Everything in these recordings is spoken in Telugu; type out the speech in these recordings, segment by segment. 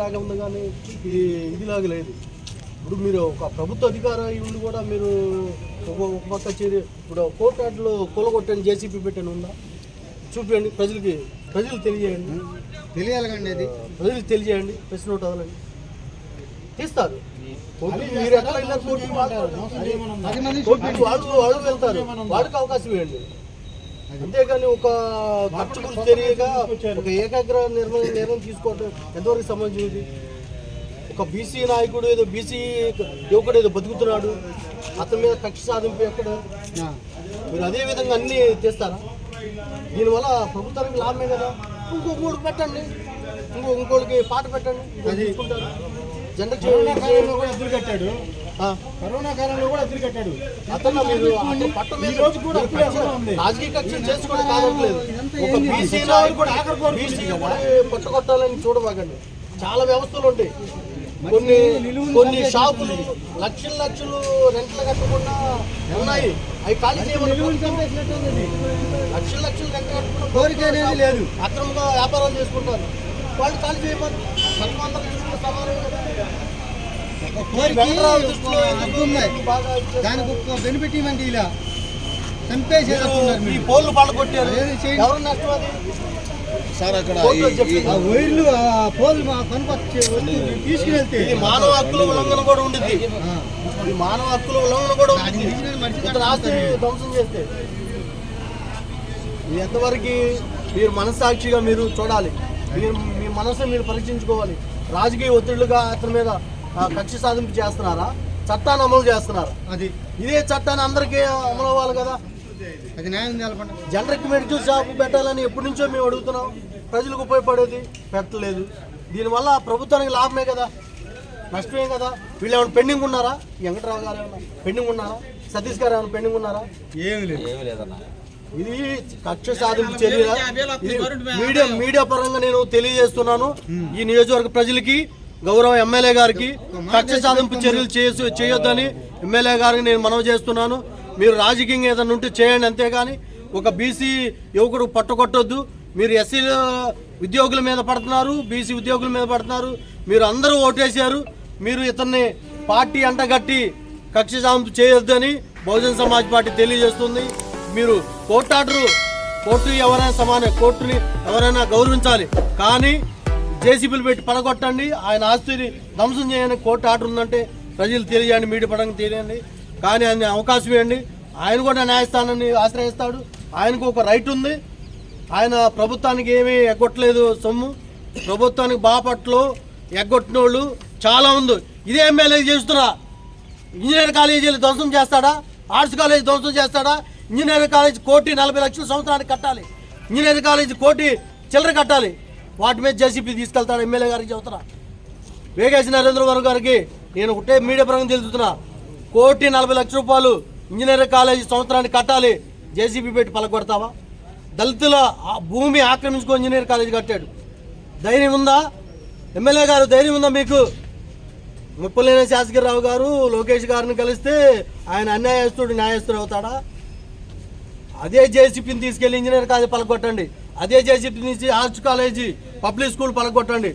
బాగా ఉంది కానీ ఇది ఇదిలాగా లేదు. ఇప్పుడు మీరు ఒక ప్రభుత్వ అధికారి ఉండి కూడా మీరు ఒక పక్క చేరి ఇప్పుడు కోర్టులో కూలగొట్టని జేసీపీ పెట్టని ఉందా? చూపించండి ప్రజలకి ప్రజలు తెలియజేయండి. తెలియాలండి అది. ప్రజలకు తెలియజేయండి ప్రెస్ నోట్ అవ్వాలండి తీస్తారు. మీరు ఎక్కడ వెళ్ళారు వాళ్ళు వాళ్ళు వెళ్తారు. వాళ్ళకి అవకాశం ఇవ్వండి. అంతేగాని ఒక ఖర్చు గురించి తెలియక ఒక ఏకాగ్ర నిర్ణయం నిర్ణయం తీసుకోవడం ఎంతవరకు సంబంధించి ఇది ఒక బీసీ నాయకుడు ఏదో బీసీ యువకుడు ఏదో బతుకుతున్నాడు అతని మీద కక్ష సాధింపు ఎక్కడ? మీరు అదే విధంగా అన్ని తెస్తారా దీనివల్ల ప్రభుత్వానికి లాభమే కదా. ఇంకో మూడు పెట్టండి. ఇంకో ఇంకోటికి పాట పెట్టండి. అది. జెండా కూడా ఎదురు కట్టాడు. కరోనా కాలంలో కూడా ఎదురు కట్టాడు. అతను మీరు పట్టు మీద రోజు కూడా కక్ష-. రాజకీయ కక్షలు చేసుకోవడం కాదట్లేదు ఒక బీసీ కూడా ఆఖరి బీసీ పట్టుకొట్టాలని చూడబాకండి చాలా వ్యవస్థలు ఉంటాయి. కొన్ని కొన్ని షాపులు లక్షలు లక్షలు రెంట్లు కట్టకుండా ఉన్నాయి. అవి ఖాళీ లక్షలు లక్షలు రెంట్ కట్టకుండా కోరిక అనేది లేదు. అక్రమంగా వ్యాపారాలు చేసుకుంటారు. వాళ్ళు ఖాళీ చేయమని సన్మానం సమానం దానికి ఒక బెనిఫిట్ ఇవ్వండి ఇలా. ఈ మీరు. పోల్లు సార్ అక్కడ ఈ-. ఆ వైర్లు ఆ పోల్ మా కనుకొచ్చి వచ్చి తీసుకువెళ్తే ఇది మానవ హక్కుల ఉల్లంఘన కూడా ఆ, ఇది మానవ హక్కుల ఉల్లంఘన కూడా ధ్వంసం చేస్తే. ఎంతవరకు మీరు మనస్సాక్షిగా మీరు చూడాలి. మీరు మీ మనసు మీరు పరీక్షించుకోవాలి. రాజకీయ ఒత్తిళ్ళుగా అతని మీద కక్ష సాధింపు చేస్తున్నారా? చట్టాన్ని అమలు చేస్తున్నారా? అది. ఇదే చట్టాన్ని అందరికీ అమలు అవ్వాలి కదా? అది న్యాయం తెలపండి. జనరిక్ మెడికల్ షాప్ పెట్టాలని ఎప్పటి నుంచో మేము అడుగుతున్నాం. ప్రజలకు ఉపయోగపడేది పెట్టలేదు. దీనివల్ల ప్రభుత్వానికి లాభమే కదా? నష్టమే కదా? వీళ్ళు ఏమైనా పెండింగ్ ఉన్నారా? వెంకటరావు గారు ఏమైనా పెండింగ్ ఉన్నారా? సతీష్ గారు ఏమైనా పెండింగ్ ఉన్నారా? ఏమి లేదు. ఇది కక్ష సాధింపు చర్య మీడియా మీడియా పరంగా నేను తెలియజేస్తున్నాను. ఈ నియోజకవర్గ ప్రజలకి గౌరవ ఎమ్మెల్యే గారికి కక్ష సాధింపు చర్యలు చేసు చేయొద్దని ఎమ్మెల్యే గారికి నేను మనవి చేస్తున్నాను. మీరు రాజకీయంగా ఏదైనా ఉంటే చేయండి అంతేగాని ఒక బీసీ యువకుడు పట్టుకొట్టొద్దు. మీరు ఎస్సీ ఉద్యోగుల మీద పడుతున్నారు బీసీ ఉద్యోగుల మీద పడుతున్నారు. మీరు అందరూ ఓటేశారు. మీరు ఇతన్ని పార్టీ అంటగట్టి కక్ష సాధింపు చేయొద్దని బహుజన్ సమాజ్ పార్టీ తెలియజేస్తుంది. మీరు కోర్టు ఆర్డరు కోర్టు ఎవరైనా సమానే కోర్టుని ఎవరైనా గౌరవించాలి. కానీ జేసీబీలు పెట్టి పడగొట్టండి. ఆయన ఆస్తిని ధ్వంసం చేయని కోర్టు ఆర్డర్ ఉందంటే ప్రజలు తెలియండి మీడియా పడంగా తెలియండి. కానీ ఆయన అవకాశం ఇవ్వండి. ఆయన కూడా న్యాయస్థానాన్ని ఆశ్రయిస్తాడు. ఆయనకు ఒక రైట్ ఉంది. ఆయన ప్రభుత్వానికి ఏమీ ఎగ్గొట్టలేదు సొమ్ము. ప్రభుత్వానికి బాపట్లో ఎగ్గొట్టిన వాళ్ళు చాలా ఉంది. ఇదే ఎమ్మెల్యే చేస్తున్నా. ఇంజనీర్ కాలేజీలు ధ్వంసం చేస్తాడా? ఆర్ట్స్ కాలేజ్ ధ్వంసం చేస్తాడా? ఇంజనీరింగ్ కాలేజ్ కోటి నలభై లక్షల సంవత్సరానికి కట్టాలి. ఇంజనీరింగ్ కాలేజ్ కోటి చిల్లర కట్టాలి. వాటి మీద జేసీపీ తీసుకెళ్తాడు ఎమ్మెల్యే గారికి చెబుతున్నా. వేగేసి నరేంద్ర వర్మ గారికి నేను ఒకటే మీడియా పరంగా తెలుస్తున్నా కోటి నలభై లక్షల రూపాయలు ఇంజనీరింగ్ కాలేజ్ సంవత్సరానికి కట్టాలి. జేసీబీ పెట్టి పలకొడతావా దళితుల భూమి ఆక్రమించుకో ఇంజనీర్ కాలేజ్ కట్టాడు. ధైర్యం ఉందా? ఎమ్మెల్యే గారు ధైర్యం ఉందా మీకు? ముప్పలేని శాసగిరిరావు గారు లోకేష్ గారిని కలిస్తే ఆయన అన్యాయస్తుడు న్యాయస్తుడు అవుతాడా? అదే జేసీపీని తీసుకెళ్ళి ఇంజనీర్ కాలేజ్ పలకొట్టండి అదే జేసీపీ నుంచి ఆర్ట్స్ కాలేజీ పబ్లిక్ స్కూల్ పలగొట్టండి.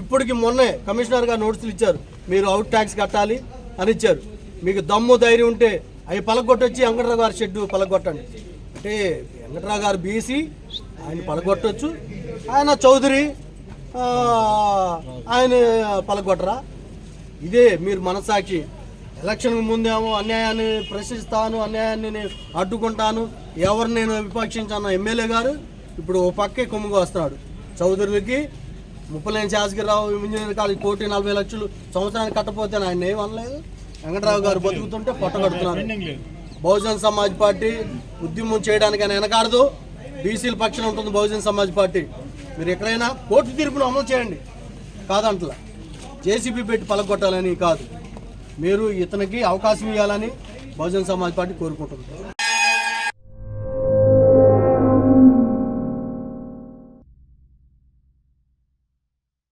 ఇప్పటికి మొన్నే కమిషనర్ గారు నోటీసులు ఇచ్చారు. మీరు అవుట్ ట్యాక్స్ కట్టాలి అని ఇచ్చారు. మీకు దమ్ము ధైర్యం ఉంటే అవి పలగొట్టొచ్చి వెంకటరావు గారి షెడ్ పలగొట్టండి. అంటే వెంకటరావు గారు బీసీ ఆయన పలగొట్టొచ్చు. ఆయన చౌదరి ఆయన పలగొట్టరా? ఇదే మీరు మనసాక్షి ఎలక్షన్కి ముందేమో అన్యాయాన్ని ప్రశ్నిస్తాను అన్యాయాన్ని నేను అడ్డుకుంటాను. ఎవరు నేను విపక్షించాను ఎమ్మెల్యే గారు ఇప్పుడు ఓ పక్కే కొమ్ముకు వస్తున్నాడు చౌదరులకి ముప్పలేని శాసగిరిరావు ఇంజనీర్ కాలేజ్ కోటి నలభై లక్షలు సంవత్సరానికి కట్టపోతే ఆయన ఏమనలేదు వెంకటరావు గారు బతుకుతుంటే పొట్టగడుతున్నారు బహుజన్ సమాజ్ పార్టీ ఉద్యమం చేయడానికి ఆయన వెనకాడదు. బీసీల పక్షం ఉంటుంది బహుజన్ సమాజ్ పార్టీ. మీరు ఎక్కడైనా కోర్టు తీర్పును అమలు చేయండి. కాదంటలా. జేసీబీ పెట్టి పలగొట్టాలని కాదు. మీరు ఇతనికి అవకాశం ఇవ్వాలని బహుజన్ సమాజ్ పార్టీ కోరుకుంటుంది.